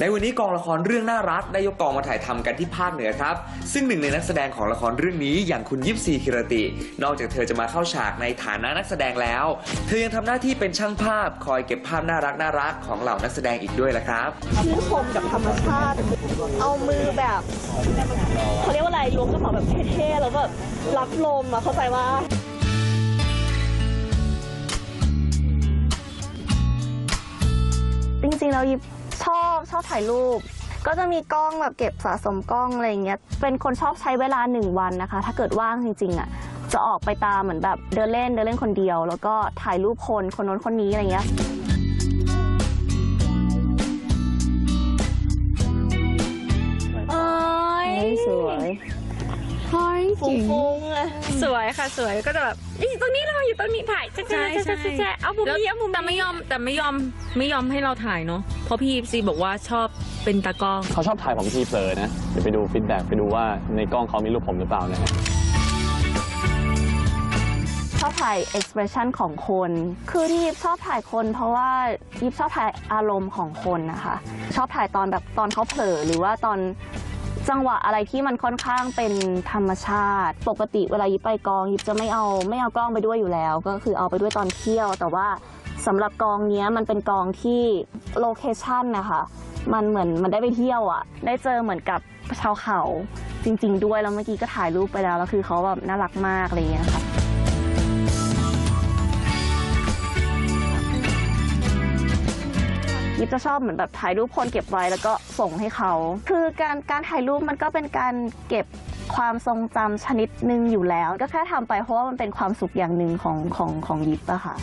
ในวันนี้กองละครเรื่องน่ารักได้ยกกองมาถ่ายทำกันที่ภาคเหนือครับ ซึ่งหนึ่งในนักแสดงของละครเรื่องนี้อย่างคุณยิปซีคิรติ นอกจากเธอจะมาเข้าฉากในฐานะนักแสดงแล้ว เธอยังทำหน้าที่เป็นช่างภาพคอยเก็บภาพน่ารักน่ารักของเหล่านักแสดงอีกด้วยละครับชื่นชมกับธรรมชาติ เอามือแบบเขาเรียกว่าอะไรล้วงกระเป๋าแบบเท่ๆแล้วแบบรับลมอะเข้าใจว่าจริงๆเรายิบชอบ ชอบถ่ายรูป ก็จะมีกล้องแบบเก็บสะสมกล้องอะไรอย่างเงี้ย เป็นคนชอบใช้เวลาหนึ่งวันนะคะ ถ้าเกิดว่างจริงๆอะ จะออกไปตามเหมือนแบบเดินเล่นเดินเล่นคนเดียว แล้วก็ถ่ายรูปคนคนโน้นคนนี้อะไรเงี้ย เฮ้ยฟุ้งๆอะสวยค่ะสวยก็จะแบบอยู่ตรงนี้เราอยู่ตรงนี้ถ่ายแจ๊ะแจ๊ะแจ๊ะแจ๊ะแจ๊ะเอามุมนี้เอามุมแต่ไม่ยอมแต่ไม่ยอมไม่ยอมให้เราถ่ายเนาะเพราะพี่ซีบอกว่าชอบเป็นตากล้อง เขาชอบถ่ายผมทีเผลอนะ เดี๋ยวไปดูฟีดแบ็กไปดูว่าในกล้องเขามีรูปผมหรือเปล่านะฮะ ชอบถ่าย expression ของคน คือที่ยิบชอบถ่ายคน เพราะว่ายิบชอบถ่ายอารมณ์ของคนนะคะ ชอบถ่ายตอนแบบตอนเขาเผลอหรือว่าตอน จังหวะอะไรที่มันค่อนข้างเป็นธรรมชาติ ปกติเวลายิบไปกองยิบจะไม่เอาไม่เอากล้องไปด้วยอยู่แล้ว ก็คือเอาไปด้วยตอนเที่ยว แต่ว่าสำหรับกองเนี้ยมันเป็นกองที่โลเคชั่นนะคะมันเหมือนมันได้ไปเที่ยวอะ่ะ ได้เจอเหมือนกับชาวเขาจริง ๆ ด้วยแล้วเมื่อกี้ก็ถ่ายรูปไปแล้วแล้วคือเขาแบบน่ารักมากอะไรอย่างเงี้ยค่ะ ยิปจะชอบเหมือนแบบถ่ายรูปคนเก็บไว้แล้วก็ส่งให้เขา คือการการถ่ายรูปมันก็เป็นการเก็บความทรงจำชนิดหนึ่งอยู่แล้ว ก็แค่ทำไปเพราะว่ามันเป็นความสุขอย่างหนึ่งของของของยิปอะค่ะ